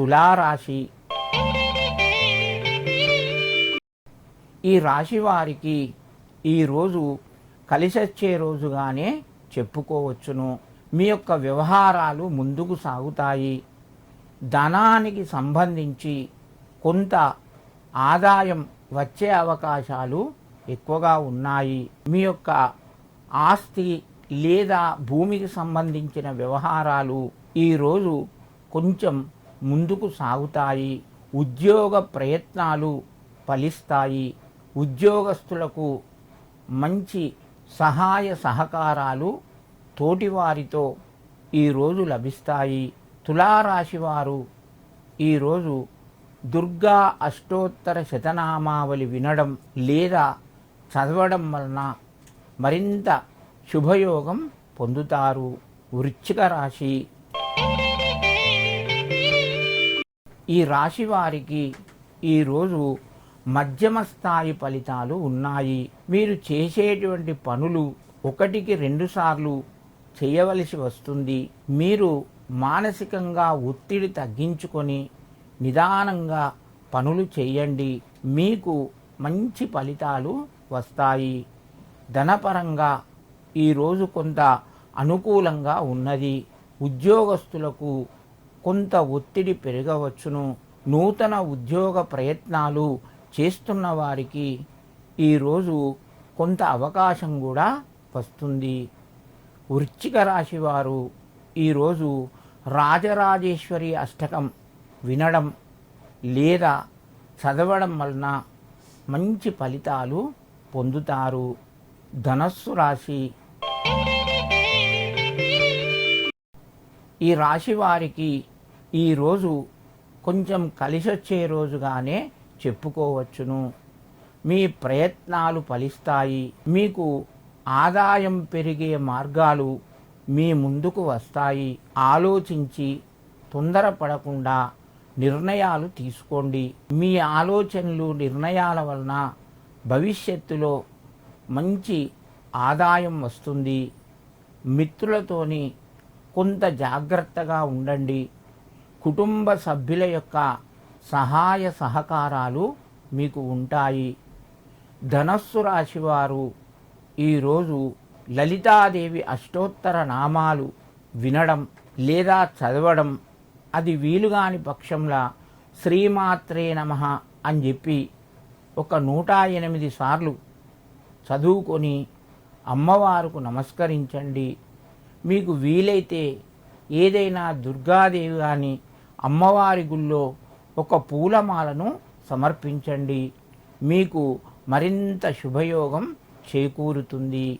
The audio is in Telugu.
తులారాశి. ఈ రాశి వారికి ఈరోజు కలిసొచ్చే రోజుగానే చెప్పుకోవచ్చును. మీ యొక్క వ్యవహారాలు ముందుకు సాగుతాయి. ధనానికి సంబంధించి కొంత ఆదాయం వచ్చే అవకాశాలు ఎక్కువగా ఉన్నాయి. మీ యొక్క ఆస్తి లేదా భూమికి సంబంధించిన వ్యవహారాలు ఈరోజు కొంచెం ముందుకు సాగుతాయి ఉద్యోగ ప్రయత్నాలు ఫలిస్తాయి ఉద్యోగస్తులకు మంచి సహాయ సహకారాలు తోటివారితో ఈరోజు లభిస్తాయి. తులారాశివారు ఈరోజు దుర్గా అష్టోత్తర శతనామావళి వినడం లేదా చదవడం వలన మరింత శుభయోగం పొందుతారు. వృచ్చిక రాశి ఈ రాశి వారికి ఈరోజు మధ్యమ స్థాయి ఫలితాలు ఉన్నాయి. మీరు చేసేటువంటి పనులు ఒకటికి రెండు సార్లు చేయవలసి వస్తుంది. మీరు మానసికంగా ఒత్తిడి తగ్గించుకొని నిదానంగా పనులు చేయండి. మీకు మంచి ఫలితాలు వస్తాయి. ధనపరంగా ఈరోజు కొంత అనుకూలంగా ఉన్నది. ఉద్యోగస్తులకు కొంత ఒత్తిడి పెరగవచ్చును. నూతన ఉద్యోగ ప్రయత్నాలు చేస్తున్న వారికి ఈరోజు కొంత అవకాశం కూడా వస్తుంది. వృశ్చిక రాశి వారు ఈరోజు రాజరాజేశ్వరి అష్టకం వినడం లేదా చదవడం వలన మంచి ఫలితాలు పొందుతారు. ధనస్సు రాశి ఈ రాశి వారికి ఈరోజు కొంచెం కలిసొచ్చే రోజుగానే చెప్పుకోవచ్చును. మీ ప్రయత్నాలు ఫలిస్తాయి. మీకు ఆదాయం పెరిగే మార్గాలు మీ ముందుకు వస్తాయి. ఆలోచించి తొందరపడకుండా నిర్ణయాలు తీసుకోండి. మీ ఆలోచనలు నిర్ణయాల వలన భవిష్యత్తులో మంచి ఆదాయం వస్తుంది. మిత్రులతోని కొంత జాగ్రత్తగా ఉండండి. కుటుంబ సభ్యుల యొక్క సహాయ సహకారాలు మీకు ఉంటాయి. ధనస్సు రాశివారు ఈరోజు లలితాదేవి అష్టోత్తర నామాలు వినడం లేదా చదవడం అది వీలుగాని పక్షంలో శ్రీమాత్రే నమ అని చెప్పి ఒక నూట ఎనిమిది సార్లు చదువుకొని అమ్మవారుకు నమస్కరించండి. మీకు వీలైతే ఏదైనా దుర్గాదేవి కానీ అమ్మవారి గుళ్ళో ఒక పూలమాలను సమర్పించండి. మీకు మరింత శుభయోగం చేకూరుతుంది.